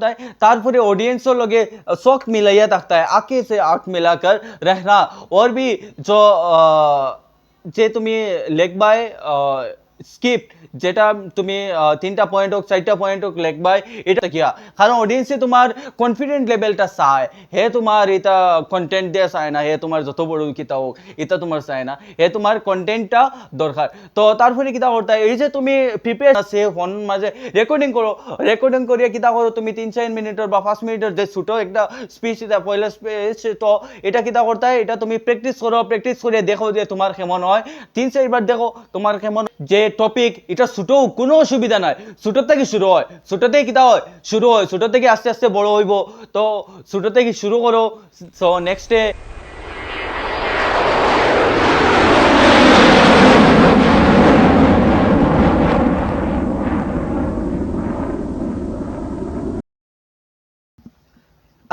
होता है। तारपुरे ऑडियंसों लोगे शौक मिलाया तकता है। आके से आठ मिलाकर रहना। और भी जो जे तुम्हें लेख बाय স্কিপ্ট যেটা তুমি তিনটা পয়েন্ট হোক, চারটা পয়েন্ট হোক, লেখবাই, এটা কিয়া কারণ অডিয়েন্সে তোমার কনফিডেন্ট লেভেলটা চায়। হে তোমার এটা কন্টেন্ট দিয়ে চায় না, হে তোমার যত বড় কিতা হোক, এটা তোমার চায় না। হে তোমার কন্টেন্টটা দরকার। তো তারপরে কিতা করতে, এই যে তুমি প্রিপেয়ার আছে, ফোন মাঝে রেকর্ডিং করো রেকর্ডিং করিয়া কিতা করো তুমি তিন চার মিনিটের বা পাঁচ মিনিটের যে ছোটো একটা স্পিচ এটা, পয়লা স্পিচ তো, এটা কিতা করতে এটা তুমি প্র্যাকটিস করো প্র্যাকটিস করে দেখো যে তোমার কেমন হয়। তিন চারবার দেখো তোমার কেমন যে টপিক এটা ছোটো কোনো অসুবিধা নাই। ছোটোর থেকে শুরু হয় ছোটো থেকে কিতা হয়? শুরু হয় ছোটো থেকে আস্তে আস্তে বড় হইব। তো ছোটো থেকে শুরু করো। সো নেক্সট ডে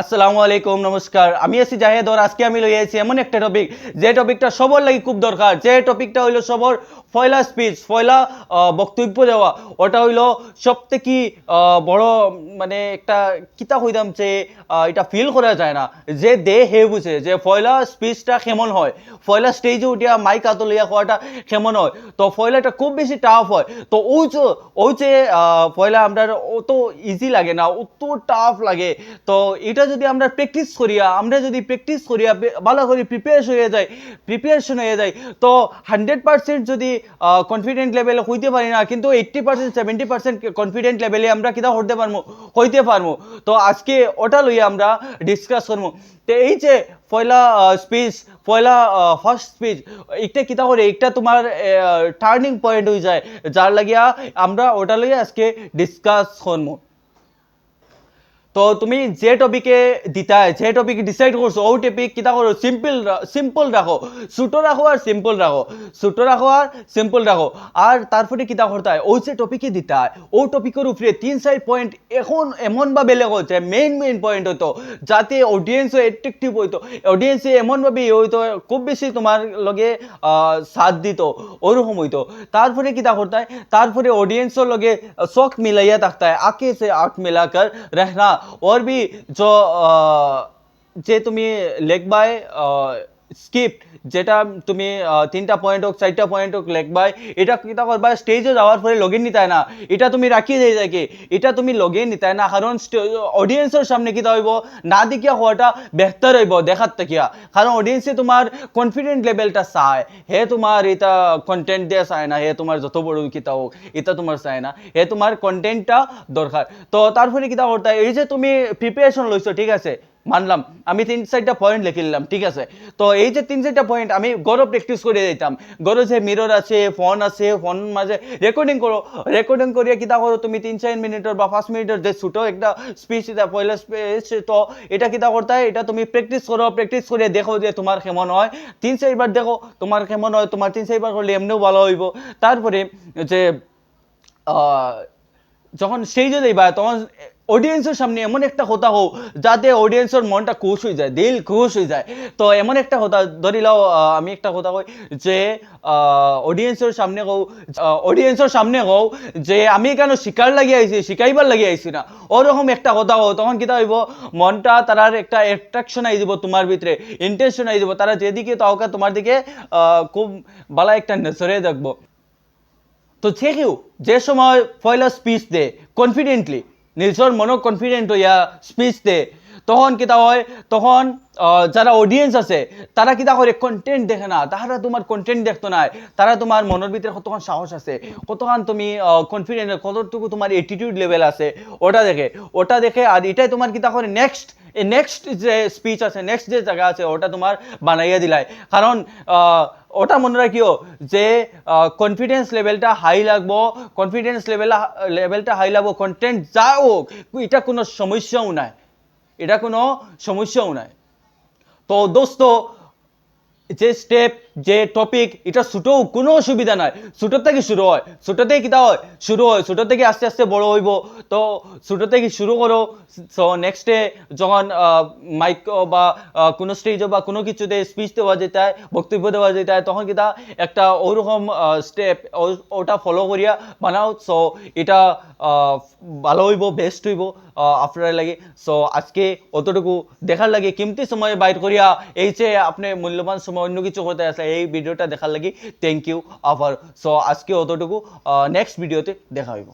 আসসালামু আলাইকুম, নমস্কার। আমি আছি জাহেদ, আর আজকে আমি লই আছি এমন একটা টপিক যে টপিকটা সবার লাগি খুব দরকার। যে টপিকটা হইল সবার ফয়লা স্পিচ ফয়লা বক্তব্য দেওয়া। ওটা হইল সব থেকে বড় মানে একটা কিতা হইতাম যে এটা ফিল করা যায় না। যে দে হে বুঝে, যে ফয়লা স্পিচটা কেমন হয়। ফয়লা স্টেজে উঠিয়া মাইক হাতে লইয়া হওয়াটা কেমন হয়। তো ফয়লাটা খুব বেশি টাফ হয়। তো ওই যে ওই যে ফয়লা আমরা অত ইজি লাগে না, অত টাফ লাগে। তো এটা যদি আমরা প্র্যাকটিস করিয়া আমরা যদি প্র্যাকটিস করিয়া ভালো করে প্রিপারেশন হয়ে যাই প্রিপারেশন হয়ে যায়, তো হান্ড্রেড পার্সেন্ট যদি কনফিডেন্ট লেভেলে হইতে পারি না, কিন্তু eighty percent seventy percent confident লেভেলে আমরা কিনা হতে পারব হইতে পারব তো আজকে ওটা লইয়া আমরা ডিসকাস করব তো এই যে পয়লা স্পিচ পয়লা ফার্স্ট স্পিচ একটা কিতা করে একটা তোমার টার্নিং পয়েন্ট হয়ে যায়, যার লাগিয়া আমরা ওটা লইয়া আজকে ডিসকাস করব তো তুমি যে টপিকে দিতা, যে টপিক ডিসাইড করছ ও টপিক কিতা করো সিম্পল সিম্পল রাখো ছোটো রাখো আর সিম্পল রাখো ছোটো রাখো আর সিম্পল রাখো আর তারপরে কিতা করতে ও যে টপিকে দিতা ও টপিকের উপরে তিন সাইড পয়েন্ট এখন, এমন বা বেলেগ যে মেইন মেইন পয়েন্ট হইতো যাতে অডিয়েন্স অ্যাট্রাকটিভ হইতো অডিয়েন্সে এমনভাবে ইয়ে হইতো খুব বেশি তোমার লগে সাথ দিত ওরকম হইতো তারপরে কিতা করতে হয় তারপরে অডিয়েন্সের লগে শখ মিলাইয়া থাকতে হয় আঁকে সে আঁক মিলাকার রেহনা और भी जो जे तुम्ही लेग बाय স্কিপ্ট যেটা তুমি তিনটা পয়েন্ট হোক, চারটা পয়েন্ট হোক লেখবাই, এটা কিতা করবা স্টেজে যাওয়ার পরে লগিন নিতে না। এটা তুমি রাখিয়ে দিয়ে যাকে এটা তুমি লগিন নিতে না, কারণ অডিয়েন্সের সামনে কিতা হইব না দেখিয়া হওয়াটা বেহতর হইব দেখার থাকিয়া কারণ অডিয়েন্সে তোমার কনফিডেন্ট লেভেলটা চায় হে তোমার এটা কন্টেন্ট দিয়ে চায় না, হে তোমার যত বড় কিতা হোক, এটা তোমার চায় না। হে তোমার কন্টেন্টটা দরকার। তো তারপরে কিতা করতে এই যে তুমি প্রিপারেশন লইছো ঠিক আছে? মানলাম। আমি তিন চারটা পয়েন্ট লিখে নিলাম, ঠিক আছে? তো এই যে তিন চারটা পয়েন্ট আমি গরো প্র্যাকটিস করে দিতাম। গরো যে মিরর আছে ফোন আছে ফোন মাঝে রেকর্ডিং করো। রেকর্ডিং করিয়া কিতা করো? তুমি তিন, চার মিনিটের বা পাঁচ মিনিটের যে ছোটো একটা স্পিচ এটা পয়লা স্পিচ তো এটা কিতা করতে হয়? এটা তুমি প্র্যাকটিস করো প্র্যাকটিস করে দেখো যে তোমার কেমন হয়। তিন চারবার দেখো, তোমার কেমন হয়? তোমার তিন চারবার করলে এমনিও ভালো হইব। তারপরে যে যখন স্টেজে যাইবা তখন অডিয়েন্সের সামনে এমন একটা কথা হোক, যাতে অডিয়েন্সের মনটা খুশ হয়ে যায়, দিল খুশ হয়ে যায়। তো এমন একটা কথা, ধরি লাও আমি একটা কথা কই যে অডিয়েন্সের সামনে কও অডিয়েন্সের সামনে কও যে আমি কেন শিকার লাগি আইছি, শিকাইবার লাগি আইছি না। ওরকম একটা কথা হোক, তখন কিতা হইব মনটা তারার একটা অ্যাট্রাকশন আই দিব তোমার ভিতরে ইন্টেনশন আই দিব তারা যেদিকে তাওকা তোমার দিকে খুব ভালো একটা নজরে দেখব। তো কেউ যে সময় পয়লা স্পিচ দে কনফিডেন্টলি নিজের মন কনফিডেন্ট হইয়া স্পিচ দে, তখন কিতা হয়? তখন যারা অডিয়েন্স আছে, তারা কিতা করে? কন্টেন্ট দেখে না। তাহারা তোমার কন্টেন্ট দেখতো না তারা তোমার মনের ভিতরে কতক্ষণ সাহস আছে? কতক্ষণ তুমি কনফিডেন্ট কতটুকু তোমার অ্যাটিটিউড লেভেল আছে? ওটা দেখে। ওটা দেখে, আর এটাই তোমার কিতা করে? নেক্সট নেক্সট যে স্পিচ আছে নেক্সট যে জায়গা আছে, ওটা তোমার বানাইয়া দিলাই। কারণ ওটা মনে রাখিও যে কনফিডেন্স লেভেলটা হাই লাগবো কনফিডেন্স লেভেল লেভেলটা হাই লাগবো কন্টেন্ট যা হোক, এটা কোনো সমস্যাও নাই। এটা কোনো সমস্যাও নাই। তো দোস্ত, যে স্টেপ যে টপিক এটা ছোটো কোনো অসুবিধা নাই। ছোটোর থেকে শুরু হয়? ছোটো থেকে কিতা হয়? শুরু হয় ছোটো থেকে আস্তে আস্তে বড় হইব? তো ছোটো থেকে শুরু করো? সো নেক্সট ডে যখন মাইক বা কোনো স্টেজে বা কোনো কিছুতে স্পিচ দেওয়া যেতে হয় বক্তব্য দেওয়া যেতে হয় তখন কিতা একটা ওরকম স্টেপ ওটা ফলো করিয়া বানাও। সো এটা ভালো হইব বেস্ট হইব আপনার লাগে। সো আজকে অতটুকু দেখার লাগে। কিমতি সময় বাইর করিয়া, এই যে আপনি মূল্যবান সময় অন্য কিছু করতে আসলে এই ভিডিওটা দেখার লাগি থ্যাংক ইউ আবার সো আজকে অতটুকু নেক্সট ভিডিওতে দেখা হইব।